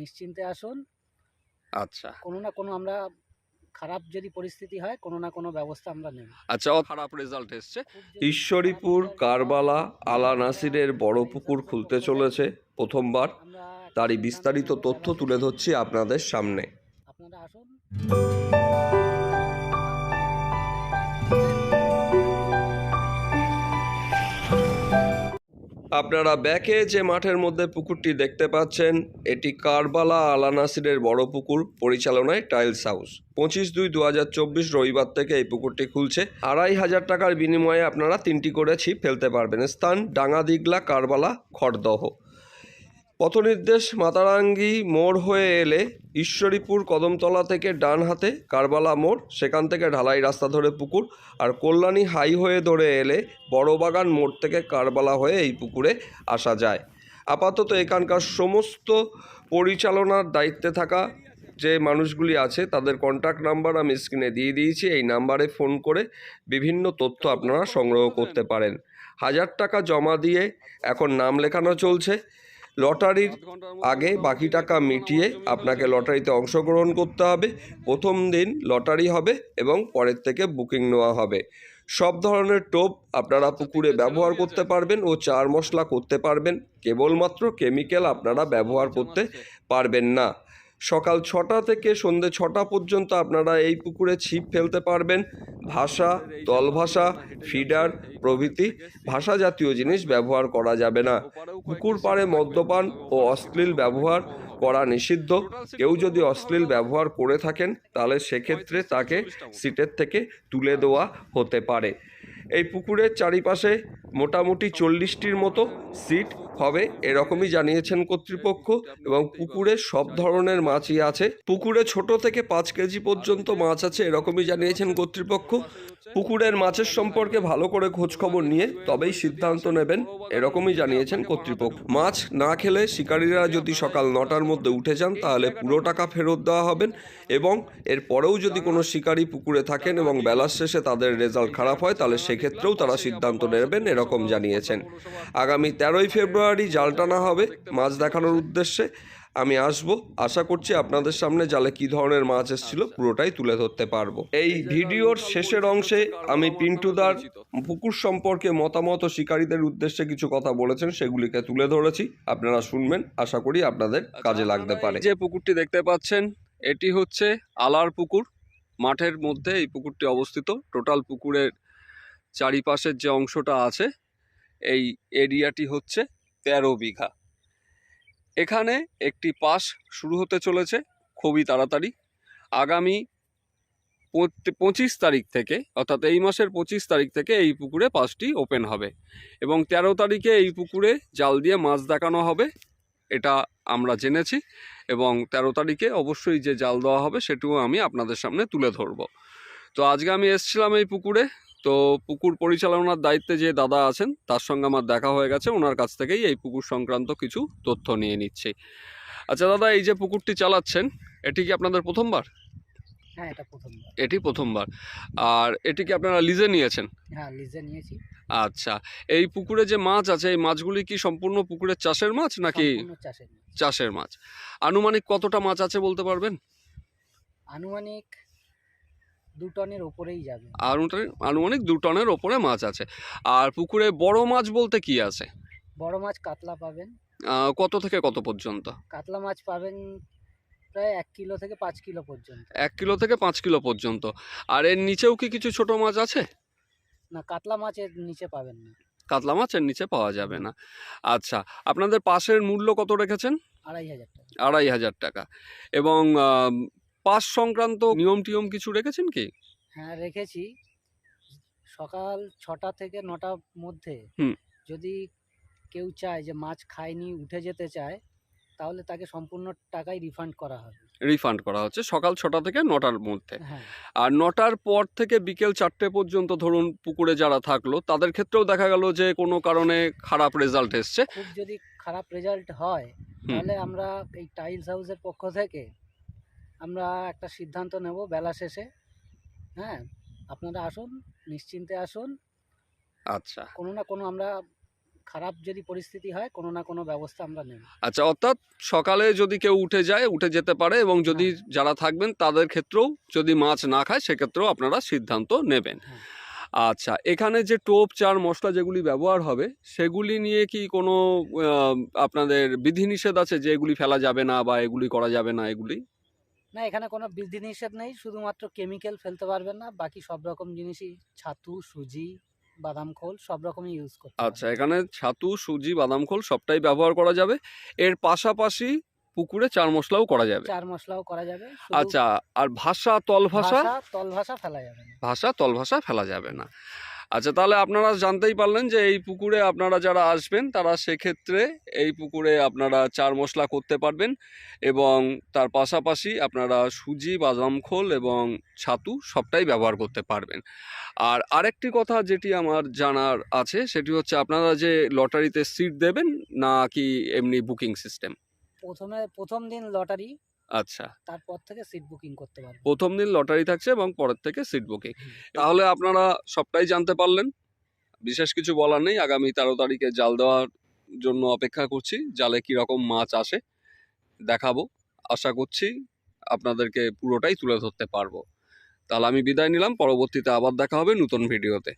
নিশ্চিন্তে আসুন। আচ্ছা। কোনো না কোনো আমরা খারাপ যদি পরিস্থিতি হয় কোনো না কোনো ব্যবস্থা আমরা নেব। আচ্ছা ও খারাপ রেজাল্ট এসছে। ঈশ্বরীপুর কারবালা আলা নাসিরের বড় পুকুর খুলতে চলেছে প্রথমবার। তারই বিস্তারিত তথ্য তুলে ধরছি আপনাদের সামনে। আপনারা আসুন। আপনারা ব্যাকে যে মাঠের মধ্যে পুকুরটি দেখতে পাচ্ছেন, এটি কারবালা আলানাসিরের বড় পুকুর, পরিচালনায় টাইলস হাউস। পঁচিশ দুই দু রবিবার থেকে এই পুকুরটি খুলছে। আড়াই হাজার টাকার বিনিময়ে আপনারা তিনটি করে ছিপ ফেলতে পারবেন। স্থান ডাঙ্গাদিগলা কারবালা খড়দহ। পথনির্দেশ মাতারাঙ্গি মোড় হয়ে এলে ঈশ্বরীপুর কদমতলা থেকে ডান হাতে কারবালা মোড়, সেখান থেকে ঢালাই রাস্তা ধরে পুকুর আর কল্যাণী হাই হয়ে ধরে এলে বড়বাগান মোড় থেকে কারবালা হয়ে এই পুকুরে আসা যায়। আপাতত এখানকার সমস্ত পরিচালনার দায়িত্বে থাকা যে মানুষগুলি আছে, তাদের কন্ট্যাক্ট নাম্বার আমি স্ক্রিনে দিয়ে দিয়েছি। এই নাম্বারে ফোন করে বিভিন্ন তথ্য আপনারা সংগ্রহ করতে পারেন। হাজার টাকা জমা দিয়ে এখন নাম লেখানো চলছে। লটারির আগে বাকি টাকা মিটিয়ে আপনাকে লটারিতে অংশগ্রহণ করতে হবে। প্রথম দিন লটারি হবে এবং পরের থেকে বুকিং নেওয়া হবে। সব ধরনের টোপ আপনারা পুকুরে ব্যবহার করতে পারবেন ও চার মশলা করতে পারবেন। কেবলমাত্র কেমিক্যাল আপনারা ব্যবহার করতে পারবেন না। সকাল ছটা থেকে সন্ধে ছটা পর্যন্ত আপনারা এই পুকুরে ছিপ ফেলতে পারবেন। ভাষা, তলভাষা, ফিডার প্রভৃতি ভাষা জাতীয় জিনিস ব্যবহার করা যাবে না। পুকুর পাড়ে মদ্যপান ও অশ্লীল ব্যবহার করা নিষিদ্ধ। কেউ যদি অশ্লীল ব্যবহার করে থাকেন, তাহলে সেক্ষেত্রে তাকে সিটের থেকে তুলে দেওয়া হতে পারে। এই পুকুরের চারিপাশে মোটামুটি চল্লিশটির মতো সিট হবে, এরকমই জানিয়েছেন কর্তৃপক্ষ এবং পুকুরে সব ধরনের মাছই আছে। পুকুরে ছোট থেকে পাঁচ কেজি পর্যন্ত মাছ আছে, এরকমই জানিয়েছেন কর্তৃপক্ষ। পুকুরের মাছের সম্পর্কে ভালো করে খোঁজ খবর নিয়ে তবেই সিদ্ধান্ত নেবেন, এরকমই জানিয়েছেন কর্তৃপক্ষ। মাছ না খেলে শিকারীরা যদি সকাল নটার মধ্যে উঠে যান, তাহলে পুরো টাকা ফেরত দেওয়া হবে এবং এর পরেও যদি কোনো শিকারী পুকুরে থাকেন এবং বেলার শেষে তাদের রেজাল্ট খারাপ হয়, তাহলে সেক্ষেত্রেও তারা সিদ্ধান্ত নেবেন, এরকম জানিয়েছেন। আগামী তেরোই ফেব্রুয়ারি জাল টানা হবে, মাছ দেখানোর উদ্দেশ্যে আমি আসব। আশা করছি আপনাদের সামনে জালে কি ধরনের মাছ এসেছিল পুরোটাই তুলে ধরতে পারব। এই ভিডিওর শেষের অংশে আমি পিন্টুদার পুকুর সম্পর্কে মতামত ও শিকারীদের উদ্দেশ্যে কিছু কথা বলেছেন, সেগুলিকে তুলে ধরেছি। আপনারা শুনবেন, আশা করি আপনাদের কাজে লাগতে পারে। যে পুকুরটি দেখতে পাচ্ছেন, এটি হচ্ছে আলার পুকুর। মাঠের মধ্যে এই পুকুরটি অবস্থিত। টোটাল পুকুরের চারিপাশের যে অংশটা আছে, এই এরিয়াটি হচ্ছে তেরো বিঘা। এখানে একটি পাস শুরু হতে চলেছে খুবই তাড়াতাড়ি। আগামী পঁচিশ তারিখ থেকে, অর্থাৎ এই মাসের পঁচিশ তারিখ থেকে এই পুকুরে পাসটি ওপেন হবে এবং তেরো তারিখে এই পুকুরে জাল দিয়ে মাছ দেখানো হবে, এটা আমরা জেনেছি এবং তেরো তারিখে অবশ্যই যে জাল দেওয়া হবে সেটিও আমি আপনাদের সামনে তুলে ধরবো। তো আজকে আমি এসেছিলাম এই পুকুরে তো পুকুর পরিচালনার দায়িত্বে যে দাদা আছেন তার সঙ্গে আমার দেখা হয়ে গেছে। ওনার কাছ থেকেই এই পুকুর সংক্রান্ত কিছু তথ্য নিয়ে নিচ্ছি। আচ্ছা দাদা এই যে পুকুরটি চালাচ্ছেন এটি কি আপনাদের প্রথমবার? হ্যাঁ এটা প্রথমবার। এটি প্রথমবার। আর এটি কি আপনারা লিজে নিয়েছেন? হ্যাঁ লিজে নিয়েছি। আচ্ছা এই পুকুরে যে মাছ আছে এই মাছগুলি কি সম্পূর্ণ পুকুরের চাষের মাছ নাকি। চাষের মাছ? আনুমানিক কতটা মাছ আছে বলতে পারবেন? আনুমানিক দু টনের ওপরেই যাবে। আর আনুমানিক দু টনের ওপরে মাছ আছে। আর পুকুরে বড় মাছ বলতে কি আছে? বড় মাছ কাতলা পাবেন। কত থেকে কত পর্যন্ত? কাতলা মাছ পাবেন প্রায় এক কিলো থেকে পাঁচ কিলো পর্যন্ত। এক কিলো থেকে পাঁচ কিলো পর্যন্ত। আর এর নিচেও কি কিছু ছোট মাছ আছে? না কাতলা মাছ এর নিচে পাবেন না। কাতলা মাছ এর নিচে পাওয়া যাবে না। আচ্ছা আপনাদের পাশের মূল্য কত রেখেছেন? আড়াই হাজার টাকা। আড়াই হাজার টাকা। এবং পাস সংক্রান্ত নিয়ম টিয়ম কিছু রেখেছেন কি? হ্যাঁ রেখেছি। সকাল ছটা থেকে নটার মধ্যে হুম। যদি কেউ চায় যে মাছ খায়নি উঠে যেতে চায় তাহলে তাকে সম্পূর্ণ টাকাই রিফান্ড করা হবে। রিফান্ড করা হচ্ছে সকাল ছটা থেকে নটার মধ্যে। হ্যাঁ। আর নটার পর থেকে বিকেল চারটে পর্যন্ত ধরুন পুকুরে যারা থাকল তাদের ক্ষেত্রেও দেখা গেল যে কোনো কারণে খারাপ রেজাল্ট এসছে। খুব যদি খারাপ রেজাল্ট হয় তাহলে আমরা এই টাইলস হাউসের পক্ষ থেকে আমরা একটা সিদ্ধান্ত নেব বেলা শেষে। হ্যাঁ আপনারা আসুন নিশ্চিন্তে আসুন। আচ্ছা। কোনো না কোনো আমরা খারাপ যদি পরিস্থিতি হয় কোনো না কোনো ব্যবস্থা আমরা নেব। আচ্ছা অর্থাৎ সকালে যদি কেউ উঠে যায় উঠে যেতে পারে এবং যদি হ্যাঁ। যারা থাকবেন তাদের ক্ষেত্রেও যদি মাছ না খায় সেক্ষেত্রেও আপনারা সিদ্ধান্ত নেবেন। হ্যাঁ। আচ্ছা এখানে যে টোপ চার মশলা যেগুলি ব্যবহার হবে সেগুলি নিয়ে কি কোনো আপনাদের বিধিনিষেধ আছে যে এগুলি ফেলা যাবে না বা এগুলি করা যাবে না এগুলি? না এখানে কোনো বিধিনিষেধ নেই শুধুমাত্র কেমিক্যাল ফেলতে পারবেন না বাকি সব রকম জিনিসই ছাতু সুজি বাদাম খোল সব রকমই ইউজ করতে আচ্ছা এখানে ছাতু সুজি বাদাম খোল সবটাই ব্যবহার করা যাবে। এর পাশাপাশি পুকুরে চার মশলাও করা যাবে। চার মশলাও করা যাবে আচ্ছা আর ভাষা তল ভাষা? ভাষা তল ভাষা ফেলা যাবে না। ভাষা তল ভাষা ফেলা যাবে না। আচ্ছা তাহলে আপনারা জানতেই পারলেন যে এই পুকুরে আপনারা যারা আসবেন, তারা সেক্ষেত্রে এই পুকুরে আপনারা চার মশলা করতে পারবেন এবং তার পাশাপাশি আপনারা সুজি, বাদাম খোল এবং ছাতু সবটাই ব্যবহার করতে পারবেন। আর আরেকটি কথা যেটি আমার জানার আছে, সেটি হচ্ছে আপনারা যে লটারিতে সিট দেবেন, না কি এমনি বুকিং সিস্টেম? প্রথমে প্রথম দিন লটারি আচ্ছা। তারপর থেকে সিট বুকিং করতে পারবেন প্রথম দিন লটারি থাকছে এবং পরের থেকে সিট বুকিং তাহলে আপনারা সবটাই জানতে পারলেন। বিশেষ কিছু বলার নেই। আগামী তেরো তারিখে জাল দেওয়ার জন্য অপেক্ষা করছি। জালে কি রকম মাছ আসে দেখাবো। আশা করছি আপনাদেরকে পুরোটাই তুলে ধরতে পারব। তাহলে আমি বিদায় নিলাম। পরবর্তীতে আবার দেখা হবে নতুন ভিডিওতে